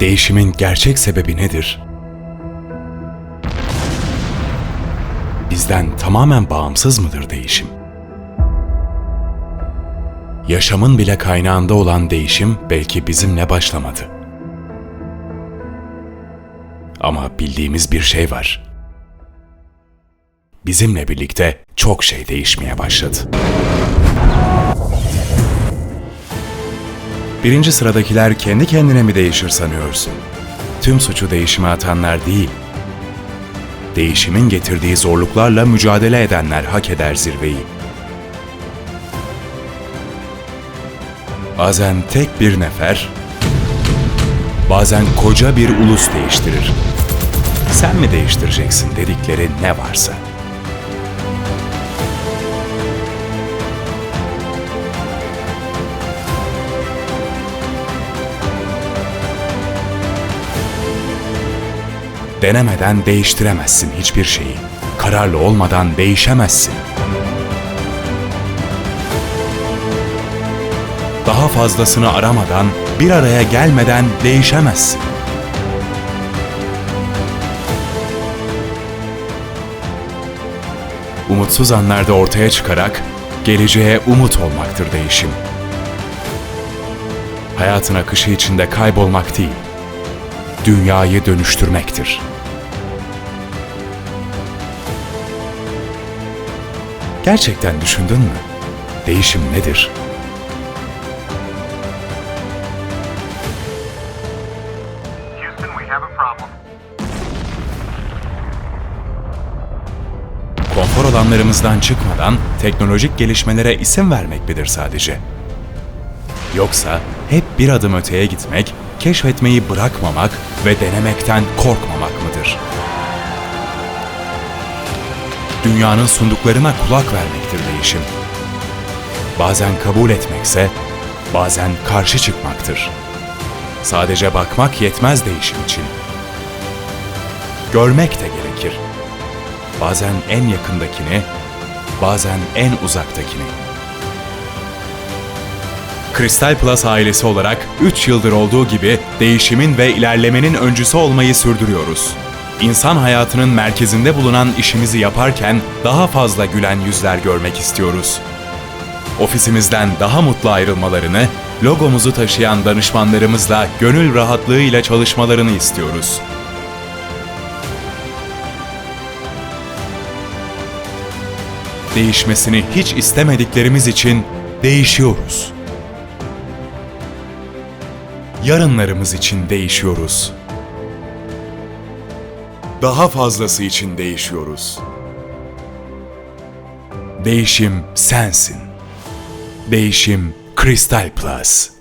Değişimin gerçek sebebi nedir? Bizden tamamen bağımsız mıdır değişim? Yaşamın bile kaynağında olan değişim belki bizimle başlamadı. Ama bildiğimiz bir şey var. Bizimle birlikte çok şey değişmeye başladı. Birinci sıradakiler kendi kendine mi değişir sanıyorsun? Tüm suçu değişime atanlar değil. Değişimin getirdiği zorluklarla mücadele edenler hak eder zirveyi. Bazen tek bir nefer, bazen koca bir ulus değiştirir. Sen mi değiştireceksin dedikleri ne varsa. Denemeden değiştiremezsin hiçbir şeyi. Kararlı olmadan değişemezsin. Daha fazlasını aramadan, bir araya gelmeden değişemezsin. Umutsuz anlarda ortaya çıkarak geleceğe umut olmaktır değişim. Hayatın akışı içinde kaybolmak değil, dünyayı dönüştürmektir. Gerçekten düşündün mü? Değişim nedir? Konfor alanlarımızdan çıkmadan teknolojik gelişmelere isim vermek midir sadece? Yoksa hep bir adım öteye gitmek, keşfetmeyi bırakmamak ve denemekten korkmamak mıdır? Dünyanın sunduklarına kulak vermektir değişim. Bazen kabul etmekse, bazen karşı çıkmaktır. Sadece bakmak yetmez değişim için. Görmek de gerekir. Bazen en yakındakini, bazen en uzaktakini. Kristal Plus ailesi olarak 3 yıldır olduğu gibi değişimin ve ilerlemenin öncüsü olmayı sürdürüyoruz. İnsan hayatının merkezinde bulunan işimizi yaparken daha fazla gülen yüzler görmek istiyoruz. Ofisimizden daha mutlu ayrılmalarını, logomuzu taşıyan danışmanlarımızla gönül rahatlığıyla çalışmalarını istiyoruz. Değişmesini hiç istemediklerimiz için değişiyoruz. Yarınlarımız için değişiyoruz. Daha fazlası için değişiyoruz. Değişim sensin. Değişim Kristal Plus.